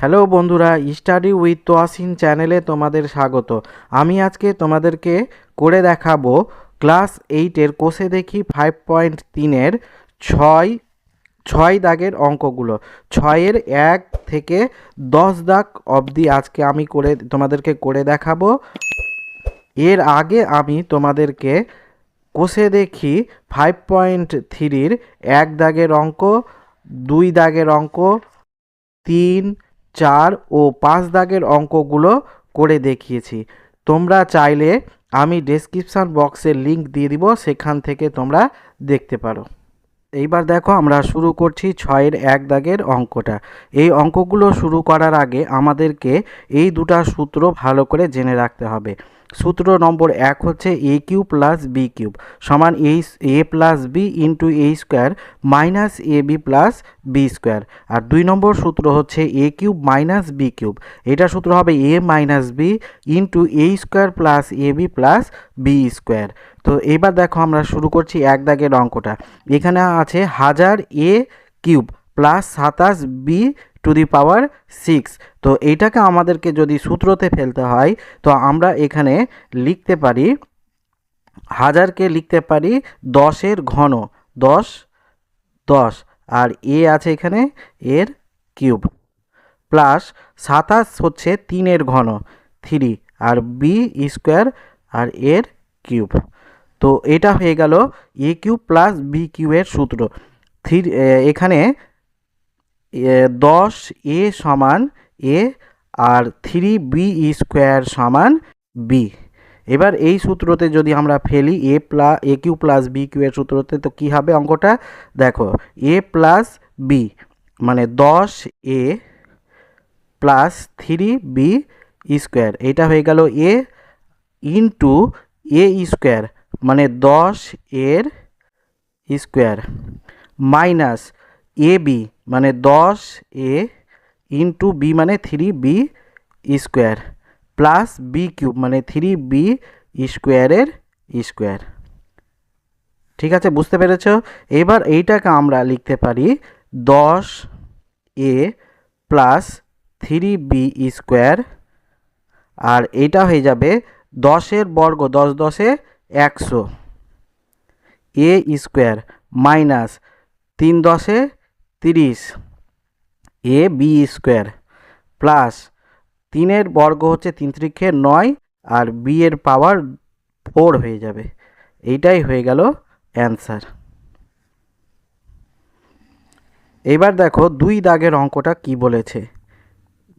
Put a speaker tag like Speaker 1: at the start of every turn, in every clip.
Speaker 1: Hello বন্ধুরা, study with Toyasin চ্যানেলে তোমাদের স্বাগত। আমি আজকে তোমাদেরকে করে দেখাবো ক্লাস এইটের কোষে দেখি ফাইভ পয়েন্ট তিনের ছয় ছয় দাগের অঙ্কগুলো। ছয়ের এক থেকে দশ দাগ অবধি আজকে আমি করে, তোমাদেরকে করে দেখাবো। এর আগে আমি তোমাদেরকে কোষে দেখি ফাইভ পয়েন্ট থ্রির এক দাগের অঙ্ক, দুই দাগের অঙ্ক, তিন চার ও পাঁচ দাগের অঙ্কগুলো করে দেখিয়েছি। তোমরা চাইলে আমি ডেসক্রিপশান বক্সের লিংক দিয়ে দিব, সেখান থেকে তোমরা দেখতে পারো। এইবার দেখো আমরা শুরু করছি ছয়ের এক দাগের অঙ্কটা। এই অঙ্কগুলো শুরু করার আগে আমাদেরকে এই দুটা সূত্র ভালো করে জেনে রাখতে হবে। সূত্র নম্বর এক হচ্ছে a cube plus b cube সমান a a plus b into a square minus a b plus b square আর দুই নম্বর সূত্র হচ্ছে a cube minus b cube. এটা সূত্র হবে a minus b into a square plus a b plus b square তো এবার দেখো আমরা শুরু করছি এক দাগের অঙ্কটা। এখানে আছে হাজার এ কিউব প্লাস সাতাশ b to the power six. তো এইটাকে আমাদেরকে যদি সূত্রতে ফেলতে হয়, তো আমরা এখানে লিখতে পারি, হাজারকে লিখতে পারি দশের ঘন, দশ দশ। আর এ আছে এখানে, এর কিউব। প্লাস সাতাশ হচ্ছে তিনের ঘন, থ্রি। আর বি স্কোয়ার, আর এর কিউব। তো এটা হয়ে গেল এ কিউব প্লাস বি কিউবের সূত্র। থ্রি এখানে দশ এ সমান এ আর থ্রি বি স্কোয়ার সমান বি। এবার এই সূত্রতে যদি আমরা ফেলি, a plus a cube plus b cube এর সূত্রতে, তো কী হবে অঙ্কটা? দেখো, এ প্লাস বি মানে দশ a plus three b square. এটা হয়ে গেল এ ইন্টু এ স্কোয়ার মানে দশ এর স্কোয়ার, মাইনাস এ বি। মানে দশ এ ইন্টু বি মানে three b square plus b cube মানে থ্রি বি স্কোয়ারের স্কোয়ার ঠিক আছে, বুঝতে পেরেছ? এবার এইটাকে আমরা লিখতে পারি দশ a plus three b square আর এটা হয়ে যাবে দশের বর্গ, দশ দশে একশো। এ স্কোয়ার মাইনাস তিন দশে তিরিশ। এ, বি স্কোয়ার প্লাস তিনের বর্গ হচ্ছে তিন ত্রিক্ষে নয় আর বি এর পাওয়ার ফোর হয়ে যাবে। এইটাই হয়ে গেল অ্যান্সার। এবার দেখো দুই দাগের অঙ্কটা কি বলেছে?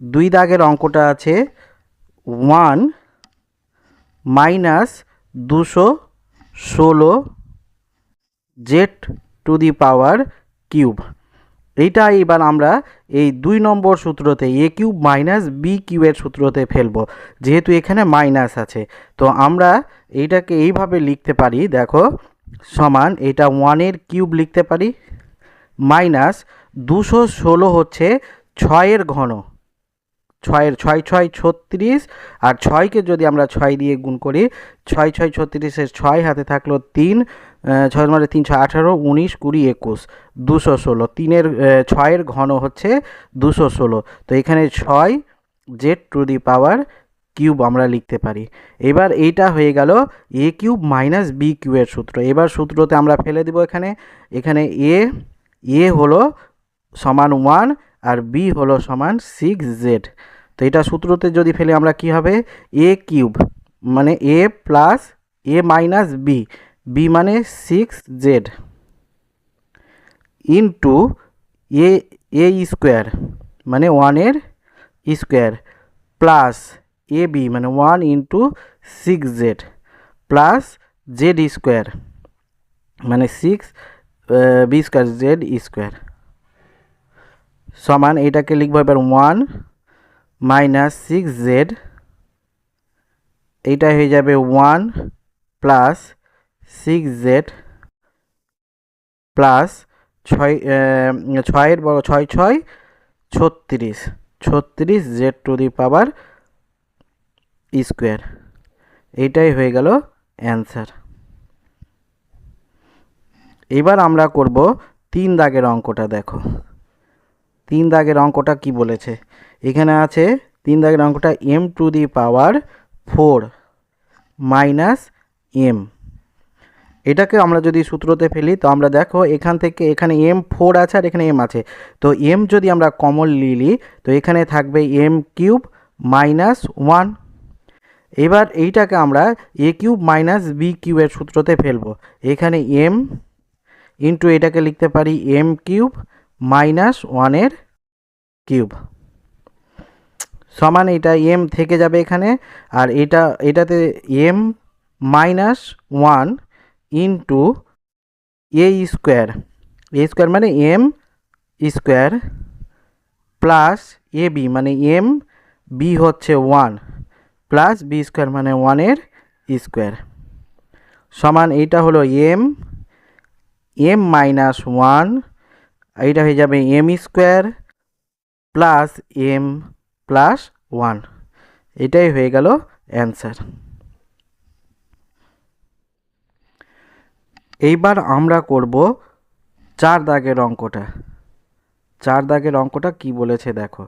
Speaker 1: দুই দাগের অঙ্কটা আছে ওয়ান মাইনাস দুশো ষোলো z to the power cube. এইটা এবার আমরা এই দুই নম্বর সূত্রতে এ কিউব মাইনাস বি কিউবের সূত্রতে ফেলব, যেহেতু এখানে মাইনাস আছে। তো আমরা এইটাকে এইভাবে লিখতে পারি, দেখো, সমান এটা ওয়ানের কিউব লিখতে পারি, মাইনাস দুশো ষোলো হচ্ছে ছয়ের ঘন। ছয়ের ছয় ছয়, ছত্রিশ, আর ছয়কে যদি আমরা ছয় দিয়ে গুণ করি, ছয় ছয়, ছত্রিশের ছয় হাতে থাকল তিন ছয় মানে তিনশো আঠারো, উনিশ, কুড়ি, একুশ। দুশো ষোলো। তিনের ছয়ের ঘন হচ্ছে দুশো ষোলো। তো এখানে ছয় z to the power cube আমরা লিখতে পারি। এবার এইটা হয়ে গেল এ কিউব মাইনাস বি কিউবের সূত্র। এবার সূত্রতে আমরা ফেলে দিব এখানে। এখানে এ এ হলো সমান ওয়ান আর বি হলো সমান সিক্স জেড তো এটা সূত্রতে যদি ফেলি আমরা কি হবে? এ কিউব মানে a plus a minus b b মানে six z into a a square মানে ওয়ানের স্কোয়ার প্লাস এ বি মানে one into six z plus z square মানে six b square z square সমান এটাকে লিখব এবার ওয়ান মাইনাস সিক্স জেড এইটা হয়ে যাবে one plus six z plus ছয় ছয়ের বড় ছয় ছয়, ছত্রিশ। ছত্রিশ z to the power square এইটাই হয়ে গেল অ্যান্সার এবার আমরা করব তিন দাগের অঙ্কটা, দেখো। তিন দাগের অঙ্কটা কি বলেছে? এখানে আছে তিন দাগের অঙ্কটা m to the power four minus m এটাকে আমরা যদি সূত্রতে ফেলি, তো আমরা দেখো এখান থেকে এখানে এম ফোর আছে আর এখানে এম আছে। তো এম যদি আমরা কমন নিলি তো এখানে থাকবে এম কিউব মাইনাস ওয়ান এবার এইটাকে আমরা এ কিউব মাইনাস বি কিউবের সূত্রতে ফেলব। এখানে এম ইন্টু এটাকে লিখতে পারি এম কিউব মাইনাস ওয়ানের কিউব সমান এটা এম থেকে যাবে এখানে, আর এটা, এটাতে m minus one into a square a square মানে m square plus a b মানে এম বি হচ্ছে ওয়ান প্লাস বি স্কোয়ার মানে ওয়ানের স্কোয়ার সমান এইটা হলো এম এম মাইনাস ওয়ান এইটা হয়ে যাবে m square plus m plus one এটাই হয়ে গেল অ্যান্সার এইবার আমরা করব চার দাগের অঙ্কটা। চার দাগের অঙ্কটা কি বলেছে দেখো।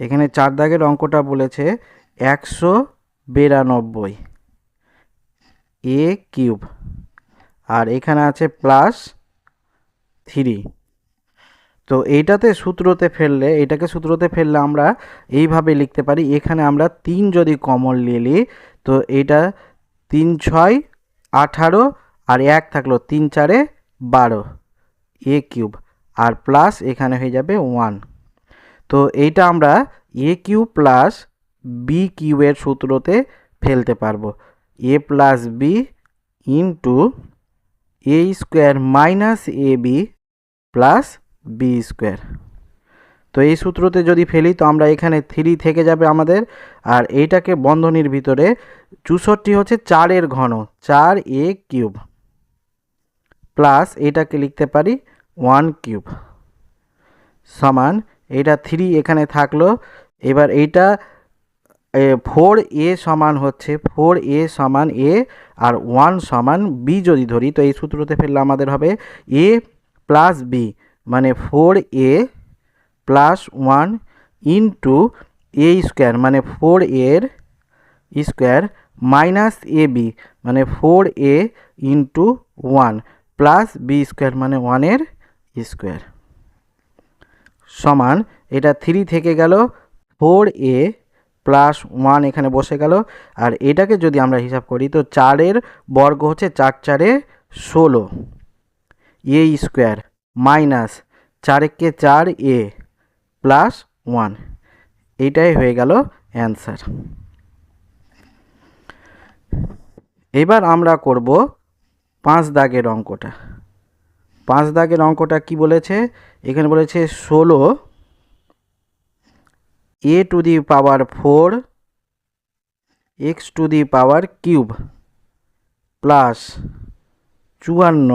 Speaker 1: এখানে চার দাগের অঙ্কটা বলেছে একশো বিরানব্বই এ কিউব। আর এখানে আছে প্লাস থ্রি। তো এইটাতে সূত্রতে ফেললে, এটাকে সূত্রতে ফেললে আমরা এইভাবে লিখতে পারি, এখানে আমরা তিন যদি কমন নিলি তো এটা তিন ছয় আঠারো আর এক থাকল তিন চারে বারো, এ কিউব। আর প্লাস এখানে হয়ে যাবে ওয়ান। তো এইটা আমরা এ কিউব প্লাস বি কিউবের সূত্রতে ফেলতে পারব। A plus b into a square minus a b plus b square. তো এই সূত্রতে যদি ফেলি, তো আমরা এখানে থ্রি থেকে যাবে আমাদের। আর এইটাকে বন্ধনীর ভিতরে চৌষট্টি হচ্ছে চারের ঘন চার এ কিউব। প্লাস এটাকে লিখতে পারি ওয়ান কিউব। সমান এটা থ্রি এখানে থাকল। এবার এইটা ফোর এ সমান হচ্ছে, ফোর এ সমান এ আর ওয়ান সমান বি যদি ধরি, তো এই সূত্রতে ফেললে আমাদের হবে এ প্লাস বি মানে four a plus one into a square মানে ফোর এর স্কোয়ার মাইনাস এ বি মানে four a into one. Plus b square মানে ওয়ানের স্কোয়ার। সমান, এটা থ্রি থেকে গেল ফোর এ প্লাস ওয়ান এখানে বসে গেল। আর এটাকে যদি আমরা হিসাব করি, তো চারের বর্গ হচ্ছে চার চারে ষোলো। এ স্কোয়ার মাইনাস চারেককে চার এ প্লাস ওয়ান এইটাই হয়ে গেল অ্যান্সার এবার আমরা করব পাঁচ দাগের অঙ্কটা। পাঁচ দাগের অঙ্কটা কি বলেছে? এখানে বলেছে ষোলো a to the power four x to the power cube plus চুয়ান্ন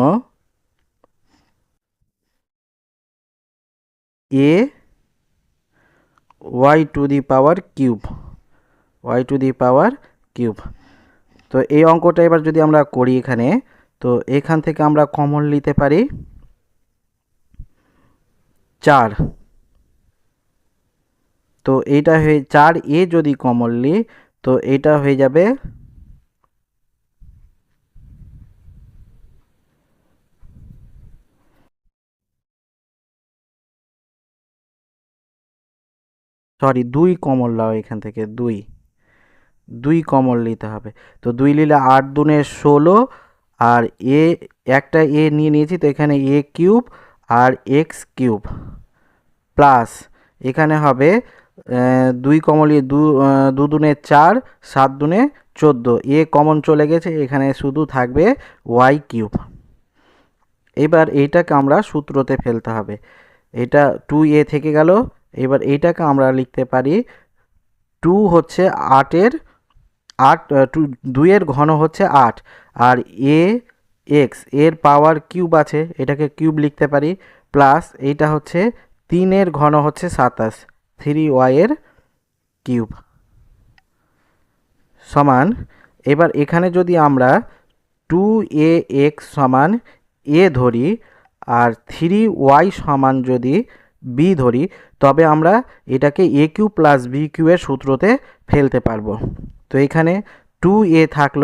Speaker 1: a y to the power cube, y to the power cube. তো এই অঙ্কটা এবার যদি আমরা করি এখানে তো এখান থেকে আমরা কমন নিতে পারি চার। তো এইটা হয়ে, চার এ যদি কমন নিই তো এটা হয়ে যাবে সরি, দুই কমল লাও এখান থেকে, দুই। দুই কমল নিতে হবে। তো দুই নিলে আট দুনে ষোলো আর এ, একটা এ নিয়ে নিয়েছি, তো এখানে এ কিউব আর এক্স কিউব। প্লাস এখানে হবে দুই কমলি দু দু দুনে চার, সাত দুনে চোদ্দ। এ কমন চলে গেছে, এখানে শুধু থাকবে ওয়াই কিউব। এবার এইটাকে আমরা সূত্রতে ফেলতে হবে। এটা টু এ থেকে গেল, এবার এইটাকে আমরা লিখতে পারি, টু হচ্ছে আটের, আট, টু, দুইয়ের ঘন হচ্ছে আট। আর এ, এক্স, এর পাওয়ার কিউব আছে, এটাকে কিউব লিখতে পারি প্লাস এইটা হচ্ছে তিনের ঘন হচ্ছে সাতাশ থ্রি ওয়াইয়ের কিউব সমান, এবার এখানে যদি আমরা টু এ এক্স সমান এ ধরি, আর থ্রি ওয়াই সমান যদি বি ধরি, তবে আমরা এটাকে a cube plus b cube এর সূত্রতে ফেলতে পারব। তো এখানে টু এ থাকল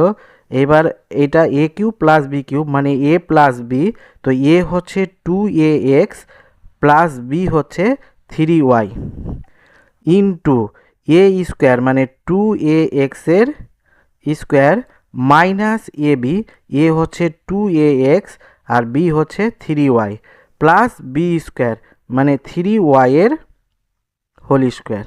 Speaker 1: এবার এটা a cube plus b cube মানে এ প্লাস বি তো এ হচ্ছে two a x plus b হচ্ছে three y into a square মানে টু এ এক্সের square minus a b a হচ্ছে টু এ এক্স আর বি হচ্ছে three y plus b square মানে থ্রি ওয়াইয়ের হোল স্কোয়ার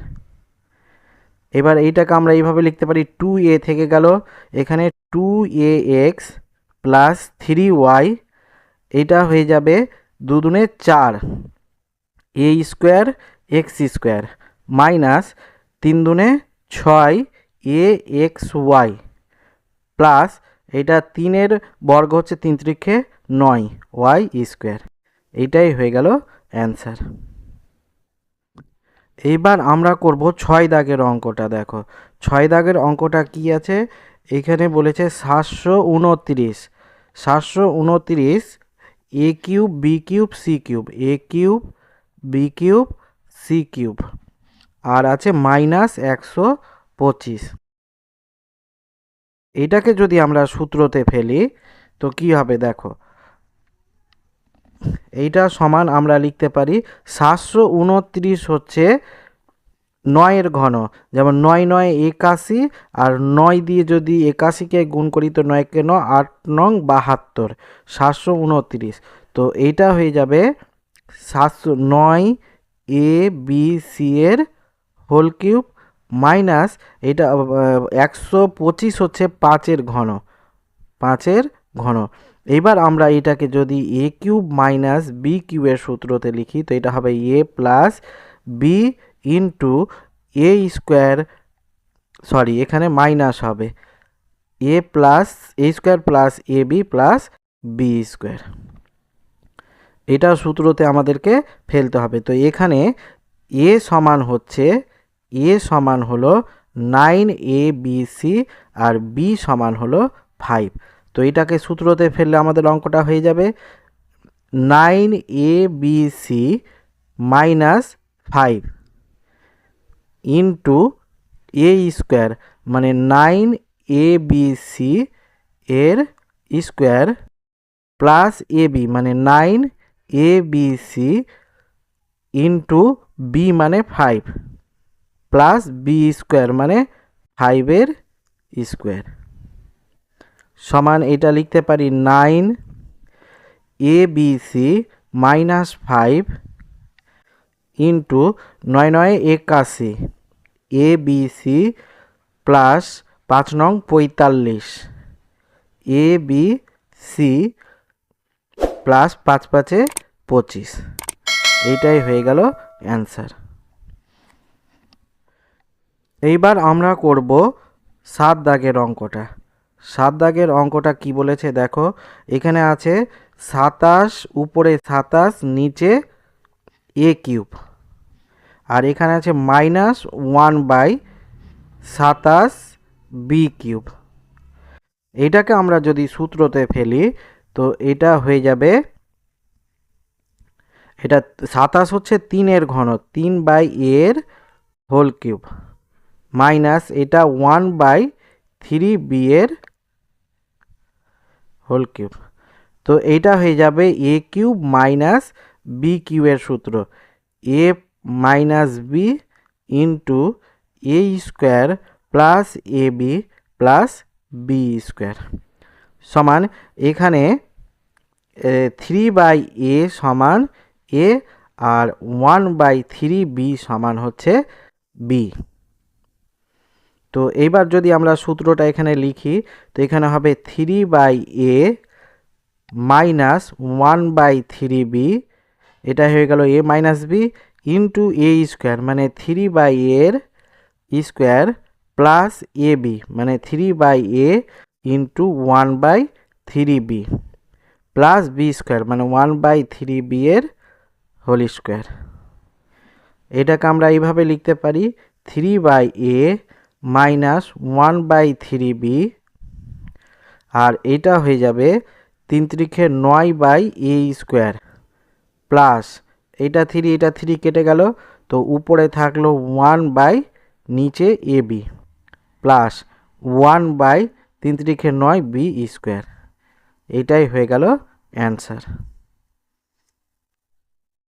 Speaker 1: এবার এইটাকে আমরা এইভাবে লিখতে পারি টু এ থেকে গেল, এখানে two a x plus three y এটা হয়ে যাবে দুদুনে চার a square x square minus তিন দুনে ছয় এ এক্স ওয়াই প্লাস এটা তিনের বর্গ হচ্ছে তিন ত্রিক্ষে নয় ওয়াই স্কোয়ার এইটাই হয়ে গেল অ্যান্সার এইবার আমরা করব ছয় দাগের অঙ্কটা, দেখো। ছয় দাগের অঙ্কটা কি আছে? এখানে বলেছে সাতশো উনত্রিশ। সাতশো উনত্রিশ, a cube, b cube, c cube. A cube, b cube, c cube. আর আছে মাইনাস একশো পঁচিশ। এটাকে যদি আমরা সূত্রতে ফেলি, তো কি হবে দেখো? এইটা সমান আমরা লিখতে পারি সাতশো উনত্রিশ হচ্ছে নয়ের ঘন। যেমন নয় নয় একাশি আর নয় দিয়ে যদি একাশিকে গুণ করি তো নয়কে কেন? আট নং বাহাত্তর। সাতশো উনত্রিশ। তো এইটা হয়ে যাবে সাতশো নয় এ বি সি এর হোল কিউব মাইনাস এটা একশো পঁচিশ হচ্ছে পাঁচের ঘন। পাঁচের ঘন। এবার আমরা এটাকে যদি এ কিউব মাইনাস বি কিউবের সূত্রতে লিখি, তো এটা হবে a plus b into a square sorry এখানে মাইনাস হবে। A plus a square plus a b plus b square এটা সূত্রতে আমাদেরকে ফেলতে হবে। তো এখানে এ সমান হচ্ছে এ সমান হলো নাইন এ বি সি আর বি সমান হলো ফাইভ তো এটাকে সূত্রতে ফেললে আমাদের অঙ্কটা হয়ে যাবে nine a b c minus five into a square মানে নাইন এ বি সি এর স্কোয়ার প্লাস এ বি মানে nine a b c into b মানে ফাইভ প্লাস বি স্কোয়ার মানে ফাইভের স্কোয়ার। সমান এটা লিখতে পারি nine a b c minus five into নয় নয় একাশি এ বি সি প্লাস পাঁচ নং পঁয়তাল্লিশ এ বি সি প্লাস পাঁচ পাঁচে পঁচিশ। এইটাই হয়ে গেল অ্যান্সার। এইবার আমরা করব সাত দাগের অঙ্কটা। সাত দাগের অঙ্কটা কি বলেছে দেখো, এখানে আছে সাতাশ, উপরে সাতাশ, নিচে এ কিউব। আর এখানে আছে মাইনাস ওয়ান বাই সাতাশ বি কিউব। এটাকে আমরা যদি সূত্রতে ফেলি, তো এটা হয়ে যাবে, এটা সাতাশ হচ্ছে তিনের ঘন তিন বাই এর হোল কিউব। মাইনাস এটা ওয়ান বাই থ্রি বি এর হোল কিউব। তো এইটা হয়ে যাবে এ কিউব মাইনাস বি কিউবের সূত্র। A minus b into a square plus a b plus b square. সমান এখানে থ্রি বাই এ সমান এ আর ওয়ান বাই থ্রি বি সমান হচ্ছে বি। তো এইবার যদি আমরা সূত্রটা এখানে লিখি, তো এখানে হবে three by a minus one by three b এটা হয়ে গেল a minus b into a square মানে থ্রি বাই এর স্কোয়ার প্লাস এ বি মানে three by a into one by three b plus b square মানে one by three b এর whole square এটাকে আমরা এইভাবে লিখতে পারি three by a minus one by three b, আর এটা হয়ে যাবে তিন ত্রিখে নয় বাই এ স্কোয়ার, প্লাস এইটা থ্রি, এটা থ্রি কেটে গেল, তো উপরে থাকল ওয়ান বাই নিচে a b, plus one by তিন তিরিখে নয় বি স্কোয়ার এইটাই হয়ে গেল অ্যান্সার।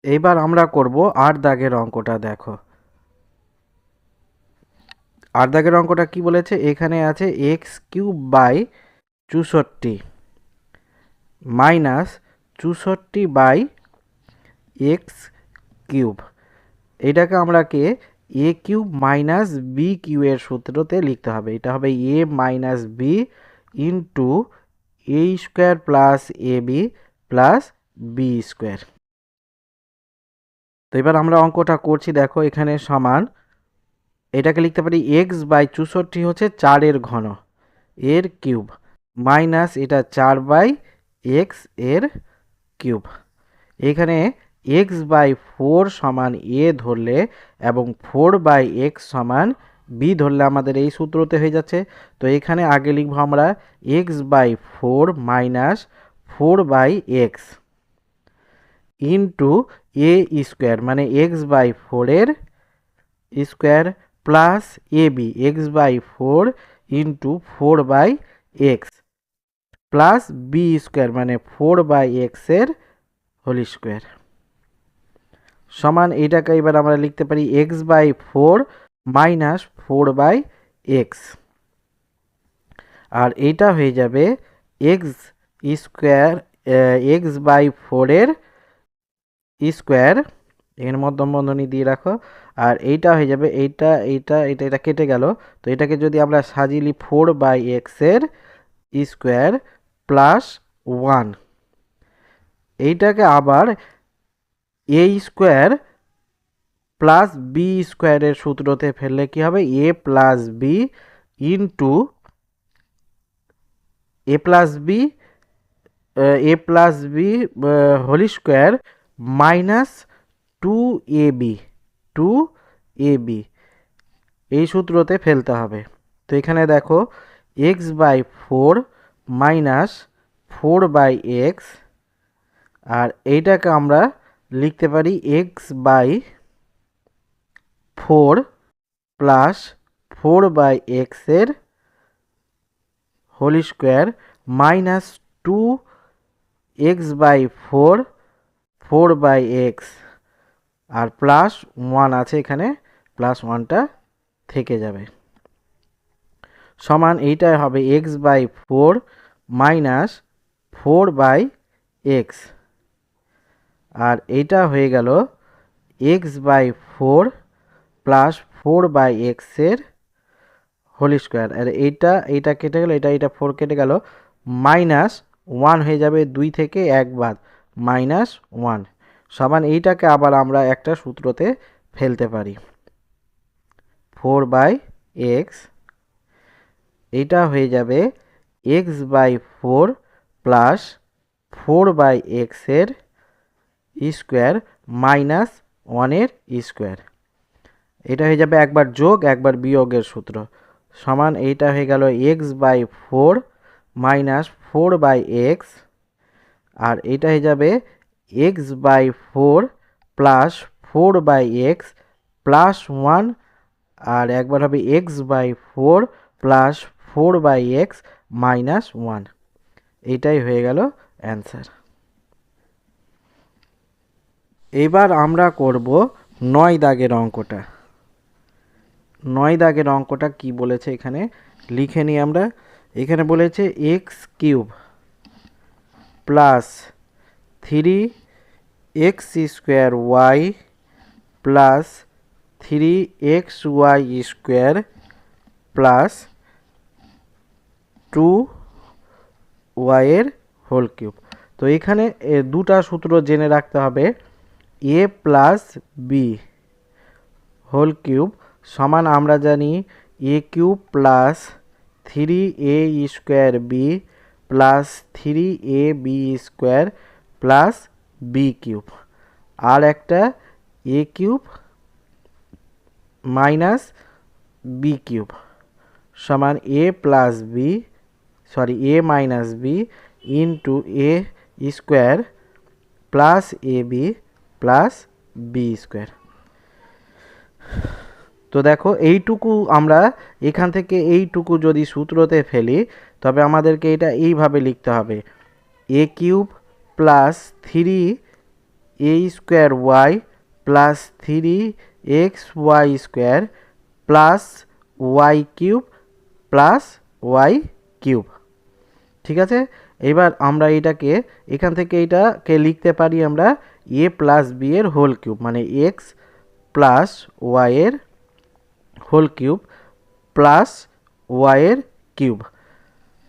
Speaker 1: এইবার আমরা করব আট দাগের অঙ্কটা, দেখো। আট দাগের অঙ্কটা কি বলেছে? এখানে আছে এক্স কিউব বাই চৌষট্টি মাইনাস চৌষট্টি বাই এক্স কিউব। এটাকে আমরা কে a cube minus b cube এর সূত্রতে লিখতে হবে। এটা হবে a minus b into a square plus a b plus b square. তো এবার আমরা অঙ্কটা করছি। দেখো এখানে সমান এটাকে লিখতে পারি এক্স বাই চৌষট্টি হচ্ছে চারের ঘন, এর কিউব, মাইনাস এটা চার বাই এক্সের কিউব। এখানে এক্স বাই ফোর সমান এ ধরলে এবং ফোর বাই এক্স সমান বি ধরলে আমাদের এই সূত্রতে হয়ে যাচ্ছে। তো এখানে আগে লিখব আমরা x by four minus four by x into a square মানে এক্স বাই ফোরের square plus a b x by four into four by x plus b square মানে ফোর বাই এক্সের হোল স্কোয়ার সমান এইটাকে এবার আমরা লিখতে পারি x by four minus four by x আর এইটা হয়ে যাবে এক্স স্কোয়ার এক্স বাই ফোরের স্কোয়ার এর মধ্যম বন্ধনী দিয়ে রাখো। আর এইটা হয়ে যাবে, এইটা এইটা এটা এটা কেটে গেল। তো এটাকে যদি আমরা সাজিলি ফোর বাই এক্সের স্কোয়ার প্লাস ওয়ান এইটাকে আবার এ স্কোয়ার প্লাস বি স্কোয়ারের সূত্রতে ফেললে কি হবে? A plus b into a plus b a plus b whole square minus two a b two a b এই সূত্রতে ফেলতে হবে। তো এখানে দেখো x by four minus four by x আর এইটাকে আমরা লিখতে পারি x by four plus four by এক্সের whole square minus two x by four four by x R plus one আছে এখানে প্লাস ওয়ানটা থেকে যাবে। সমান এইটাই হবে x by four minus four by x আর এইটা হয়ে গেল x by four plus four by এক্সের হোল স্কোয়ার আর এইটা এইটা কেটে গেল এটা এটা ফোর কেটে গেল মাইনাস ওয়ান হয়ে যাবে দুই থেকে এক বাদ মাইনাস ওয়ান সমান এইটাকে আবার আমরা একটা সূত্রতে ফেলতে পারি। ফোর বাই এক্স, এইটা হয়ে যাবে x by four plus four by এক্সের স্কোয়ার মাইনাস ওয়ানের স্কোয়ার। এটা হয়ে যাবে একবার যোগ, একবার বিয়োগের সূত্র। সমান এইটা হয়ে গেল x by four minus four by x, আর এটা হয়ে যাবে x by four plus four by x plus one আর একবার হবে x by four plus four by x minus one এইটাই হয়ে গেল অ্যান্সার এবার আমরা করব নয় দাগের অঙ্কটা। নয় দাগের অঙ্কটা কি বলেছে এখানে? লিখে নিই আমরা। এখানে বলেছে x cube plus three x square y plus three x y square plus two ওয়াইয়ের হোল কিউব। তো এখানে দুটা সূত্র জেনে রাখতে হবে। A plus b whole cube সমান আমরা জানি a cube plus three a square b plus three a b square plus b cube আর একটা a cube minus b cube সমান a plus b sorry a minus b into a square plus a b plus b square তো দেখো, এইটুকু আমরা এখান থেকে এইটুকু যদি সূত্রতে ফেলি, তবে আমাদেরকে এটা এইভাবে লিখতে হবে। A cube plus three a square y plus three x y square plus y cube plus y cube. ঠিক আছে? এবার আমরা এটাকে, এখান থেকে এটাকে লিখতে পারি আমরা এ প্লাস বি এর হোল কিউব মানে এক্স প্লাস ওয়াই এর হোল কিউব প্লাস ওয়াই এর কিউব।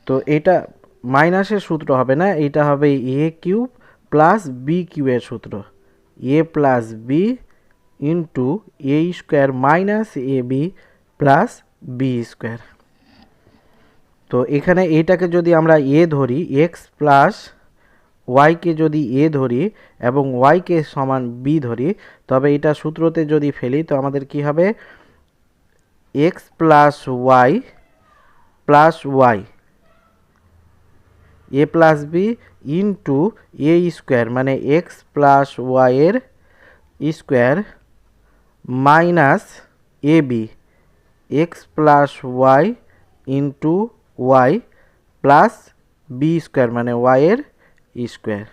Speaker 1: তো এটা মাইনাসের সূত্র হবে না এটা হবে এ কিউব প্লাস বি কিউবের সূত্র। A plus B into A square minus A B plus B square. তো এখানে এটাকে যদি আমরা এ ধরি, এক্স প্লাস ওয়াইকে যদি এ ধরি এবং ওয়াইকে সমান বি ধরি, তবে এটা সূত্রতে যদি ফেলি, তো আমাদের কি হবে? X plus y plus y A plus B into A square মানে এক্স প্লাস ওয়াইয়ের square minus A B x plus y into y plus B square মানে ওয়াইয়ের স্কোয়ার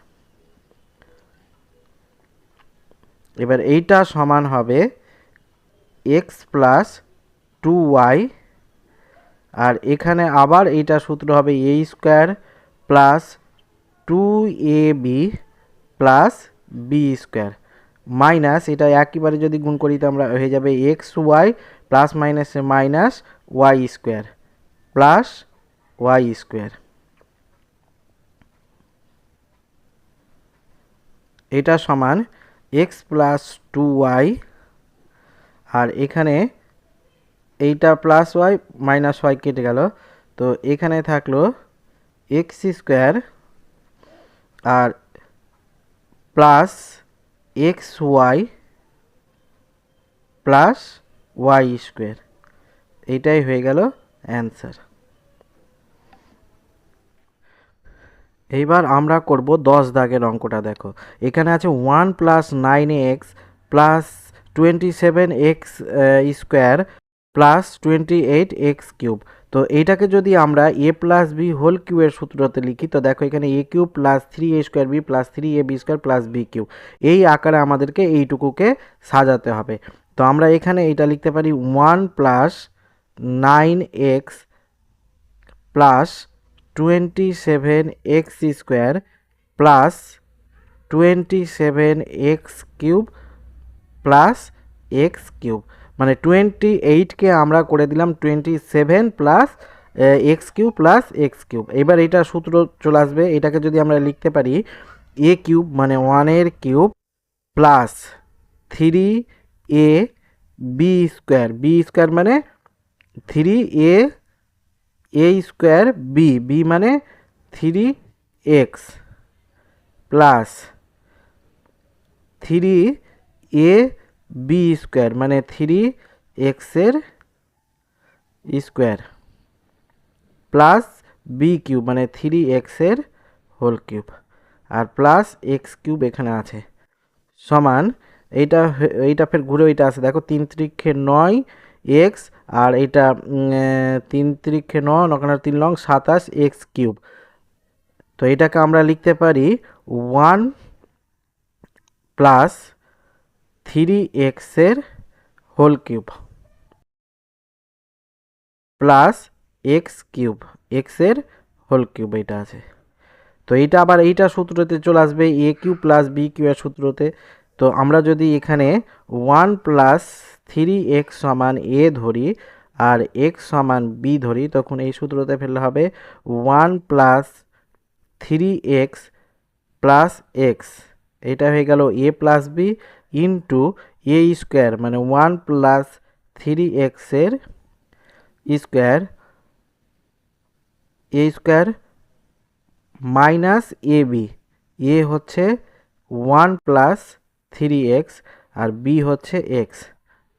Speaker 1: এবার এইটা সমান হবে এক্স প্লাস টু ওয়াই আর এখানে আবার এইটা সূত্র হবে A square plus two A B plus B square minus এটা একইবারে যদি গুণ করি তো আমরা হয়ে যাবে এক্স ওয়াই প্লাস মাইনাসে minus y square plus y square এটা সমান এক্স প্লাস টু ওয়াই আর এখানে এইটা প্লাস ওয়াই মাইনাস ওয়াই কেটে গেল। তো এখানে থাকল এক্স স্কোয়ার আর plus x y plus y square. এইটাই হয়ে গেল অ্যান্সার। এইবার আমরা করব দশ দাগের অঙ্কটা, দেখো। এখানে আছে one plus nine x plus twenty seven x square plus twenty eight x cube. তো এইটাকে যদি আমরা এ প্লাস বি হোল কিউবের সূত্রতে লিখি, তো দেখো এখানে A cube plus three A square B plus three A B square plus B cube এই আকারে আমাদেরকে এইটুকুকে সাজাতে হবে। তো আমরা এখানে এটা লিখতে পারি one plus nine x plus twenty seven x square plus twenty seven x cube plus x cube মানে টোয়েন্টি এইটকে আমরা করে দিলাম twenty seven plus x cube plus x cube এবার এটা সূত্র চলে আসবে, এটাকে যদি আমরা লিখতে পারি এ কিউব মানে ওয়ানের cube plus three A B square B square মানে three A A square B B মানে three x plus three A B square মানে থ্রি এক্সের স্কোয়ার প্লাস বি কিউব মানে থ্রি এক্সের হোল কিউব আর প্লাস এক্স কিউব এখানে আছে। সমান এইটা এইটা ফের ঘুরে ওইটা আছে। দেখো তিন ত্রিক্ষে নয় এক্স আর এটা তিন ত্রিক্ষে নয় ওখানে তিন লং সাতাশ এক্স কিউব তো এটাকে আমরা লিখতে পারি ওয়ান প্লাস থ্রি এক্সের whole cube plus x cube, এক্সের হোল কিউব এটা আছে। তো এইটা আবার এইটা সূত্রতে চলে আসবে, A cube plus B cube সূত্রতে। তো আমরা যদি এখানে ওয়ান প্লাস থ্রি এক্স সমান এ ধরি আর এক্স সমান বি ধরি, তখন এই সূত্রতে ফেললে হবে one plus three x plus x. এটা হয়ে গেল A plus B into A square মানে ওয়ান প্লাস থ্রি এক্সের square A square minus A B A হচ্ছে ওয়ান প্লাস থ্রি এক্স আর বি হচ্ছে এক্স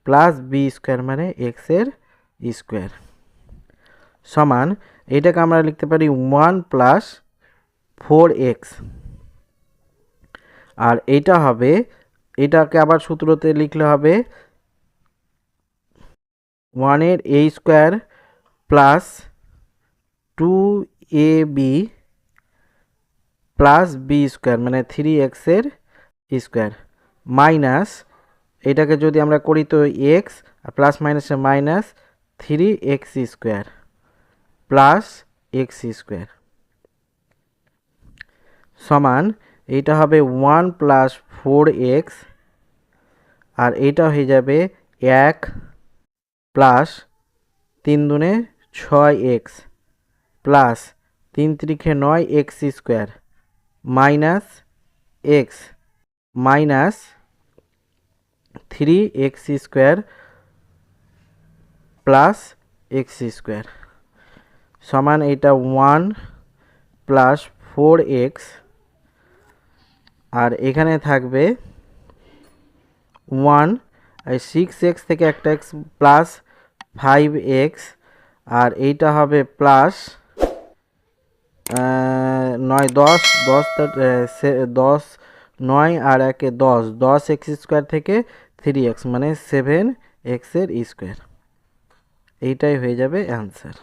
Speaker 1: প্লাস বি স্কোয়ার মানে এক্সের স্কোয়ার সমান, এটাকে আমরা লিখতে পারি ওয়ান প্লাস ফোর এক্স আর এইটা হবে এটাকে আবার সূত্রতে লিখলে হবে ওয়ানের A square plus two A B plus B square মানে থ্রি এক্সের স্কোয়ার মাইনাস এটাকে যদি আমরা করি তো এক্স আর প্লাস মাইনাসে minus three x square plus x square সমান এইটা হবে ওয়ান প্লাস ফোর এক্স আর এইটা হয়ে যাবে এক প্লাস তিন দুনে ছয় এক্স প্লাস তিন ত্রিখে নয় x square minus x minus three x square plus x square সমান এটা ওয়ান প্লাস ফোর এক্স আর এখানে থাকবে ওয়ান সিক্স এক্স থেকে একটা এক্স প্লাস ফাইভ এক্স আর এইটা হবে প্লাস নয়, দশ দশ দশ, নয় আর একে দশ দশ এক্স স্কোয়ার থেকে থ্রি এক্স মানে সেভেন এক্সের স্কোয়ার এইটাই হয়ে যাবে অ্যান্সার